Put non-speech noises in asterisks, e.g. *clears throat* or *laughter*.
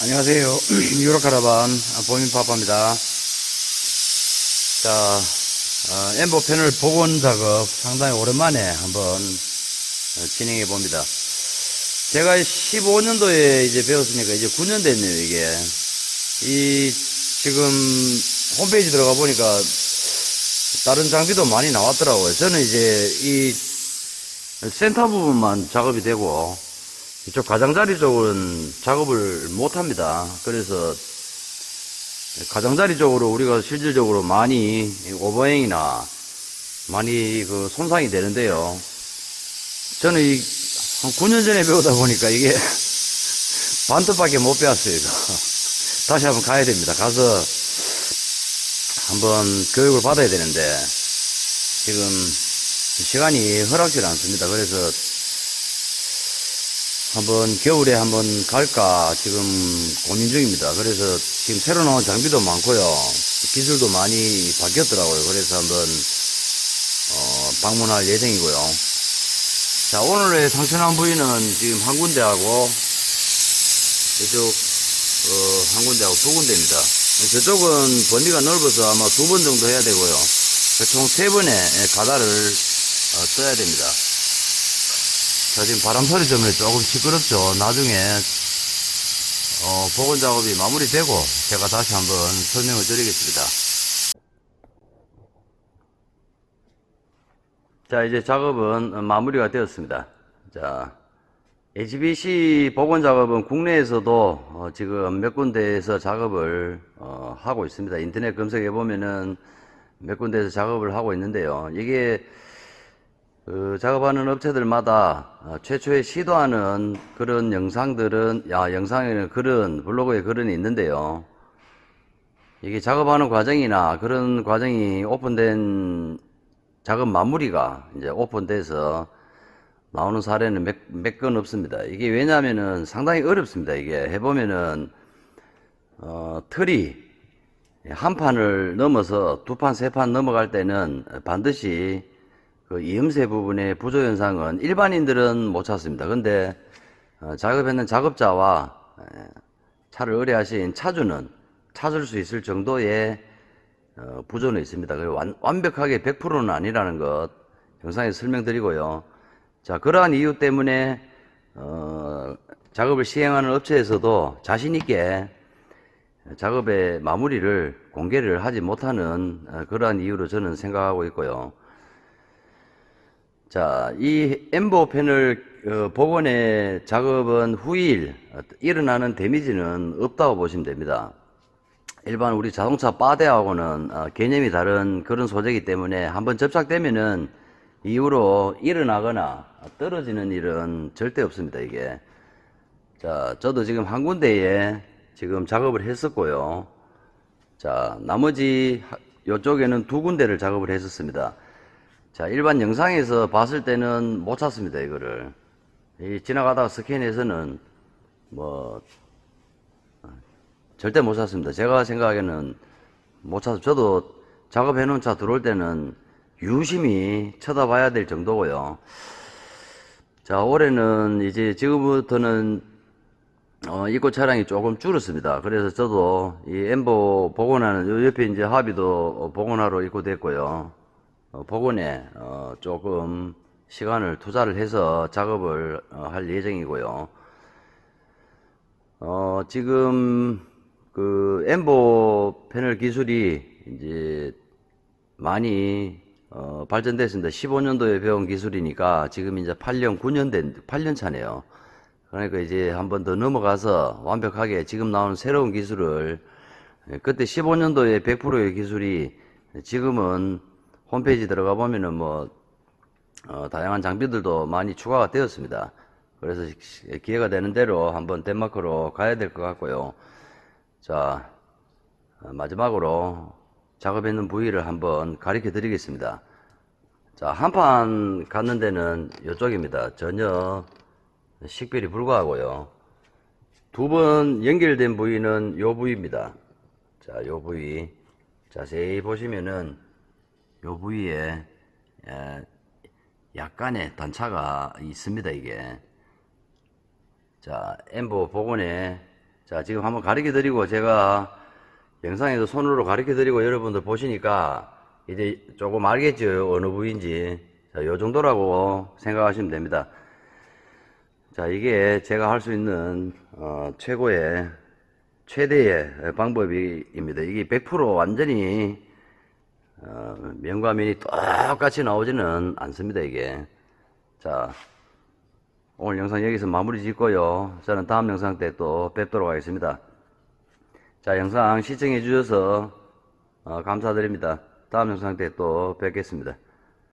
안녕하세요. *clears throat* 유로카라반 보민파파입니다. 자, 어, 엠보 패널 복원 작업 상당히 오랜만에 한번 어, 진행해 봅니다. 제가 15년도에 이제 배웠으니까 이제 9년 됐네요, 이게. 이, 지금 홈페이지 들어가 보니까 다른 장비도 많이 나왔더라고요. 저는 이제 이 센터 부분만 작업이 되고 이쪽 가장자리 쪽은 작업을 못 합니다. 그래서 가장자리 쪽으로 우리가 실질적으로 많이 오버행이나 많이 그 손상이 되는데요. 저는 이 한 9년 전에 배우다 보니까 이게 *laughs* 반듯밖에 못 배웠어요. 이거. *laughs* 다시 한번 가야 됩니다. 가서 한번 교육을 받아야 되는데 지금 시간이 허락질 않습니다. 그래서 한번 겨울에 한번 갈까 지금 고민 중입니다. 그래서 지금 새로 나온 장비도 많고요. 기술도 많이 바뀌었더라고요. 그래서 한번 어, 방문할 예정이고요. 자 오늘의 상처난 부위는 지금 한 군데하고 이쪽 어, 한 군데하고 두 군데입니다. 저쪽은 범위가 넓어서 아마 두 번 정도 해야 되고요. 총 세 번의 가다를 어, 떠야 됩니다. 자, 지금 바람 소리 때문에 조금 시끄럽죠. 나중에, 어, 복원 작업이 마무리되고, 제가 다시 한번 설명을 드리겠습니다. 자, 이제 작업은 마무리가 되었습니다. 자, HBC 복원 작업은 국내에서도 어, 지금 몇 군데에서 작업을 어, 하고 있습니다. 인터넷 검색해 보면은 몇 군데에서 작업을 하고 있는데요. 이게 그 작업하는 업체들마다 어, 최초에 시도하는 그런 영상들은 야 영상에는 그런 블로그에 글은 있는데요. 이게 작업하는 과정이나 그런 과정이 오픈된 작업 마무리가 이제 오픈돼서 나오는 사례는 몇, 몇건 없습니다. 이게 왜냐하면은 상당히 어렵습니다. 이게 해보면은, 어, 틀이 한 판을 넘어서 두 판, 세 판 넘어갈 때는 반드시 그 이음새 부분의 부조 현상은 일반인들은 못 찾습니다. 근데, 어, 작업했는 작업자와 에, 차를 의뢰하신 차주는 찾을 수 있을 정도의 어, 부조는 있습니다. 완, 완벽하게 100%는 아니라는 것 영상에 설명드리고요. 자, 그러한 이유 때문에, 어, 작업을 시행하는 업체에서도 자신 있게 작업의 마무리를 공개를 하지 못하는 어, 그러한 이유로 저는 생각하고 있고요. 자, 이 엠보 패널 어, 복원의 작업은 후일 어, 일어나는 데미지는 없다고 보시면 됩니다. 일반 우리 자동차 바데하고는 어, 개념이 다른 그런 소재이기 때문에 한번 접착되면은 이후로 일어나거나 떨어지는 일은 절대 없습니다, 이게. 자, 저도 지금 한 군데에 지금 작업을 했었고요. 자, 나머지 하- 요쪽에는 두 군데를 작업을 했었습니다. 자, 일반 영상에서 봤을 때는 못 찾습니다, 이거를. 이 지나가다가 스캔해서는 뭐, 어, 절대 못 찾습니다. 제가 생각하기에는 못 찾습니다. 저도 작업해 놓은 차 들어올 때는 유심히 쳐다봐야 될 정도고요. 자, 올해는 이제 지금부터는 어, 입고 차량이 조금 줄었습니다. 그래서 저도 이 엠보 복원하는 요 옆에 이제 어, 복원하러 입고 됐고요. 어, 복원에 어, 조금 시간을 투자를 해서 작업을 어, 할 예정이고요. 어, 지금 그 엠보 패널 기술이 이제 많이 어, 발전됐습니다. 15년도에 배운 기술이니까 지금 이제 8년, 9년 된, 8년 차네요. 그러니까 이제 한 번 더 넘어가서 완벽하게 지금 나오는 새로운 기술을 예, 그때 15년도에 100%의 기술이 지금은 홈페이지 들어가 보면은 뭐 어, 다양한 장비들도 많이 추가가 되었습니다. 그래서 시- 기회가 되는 대로 한번 덴마크로 가야 될 것 같고요. 자, 어, 마지막으로 작업했는 부위를 한번 가르쳐 드리겠습니다. 자, 한판 갔는 데는 이쪽입니다. 전혀 식별이 불가하고요. 두 번 연결된 부위는 요 부위입니다. 자, 요 부위. 자세히 보시면은 요 부위에 에, 약간의 단차가 있습니다, 이게. 자, 엠보 복원에 자, 지금 한번 가르쳐 드리고 제가 영상에서 손으로 가르쳐 드리고 여러분들 보시니까 이제 조금 알겠죠? 어느 부위인지. 자, 요 정도라고 생각하시면 됩니다. 자, 이게 제가 할 수 있는, 어, 최고의, 최대의 방법입니다. 이게 100% 완전히, 어, 면과 면이 똑같이 나오지는 않습니다, 이게. 자, 오늘 영상 여기서 마무리 짓고요. 저는 다음 영상 때 또 뵙도록 하겠습니다. 자, 영상 시청해 주셔서 어, 감사드립니다. 다음 영상 때 또 뵙겠습니다.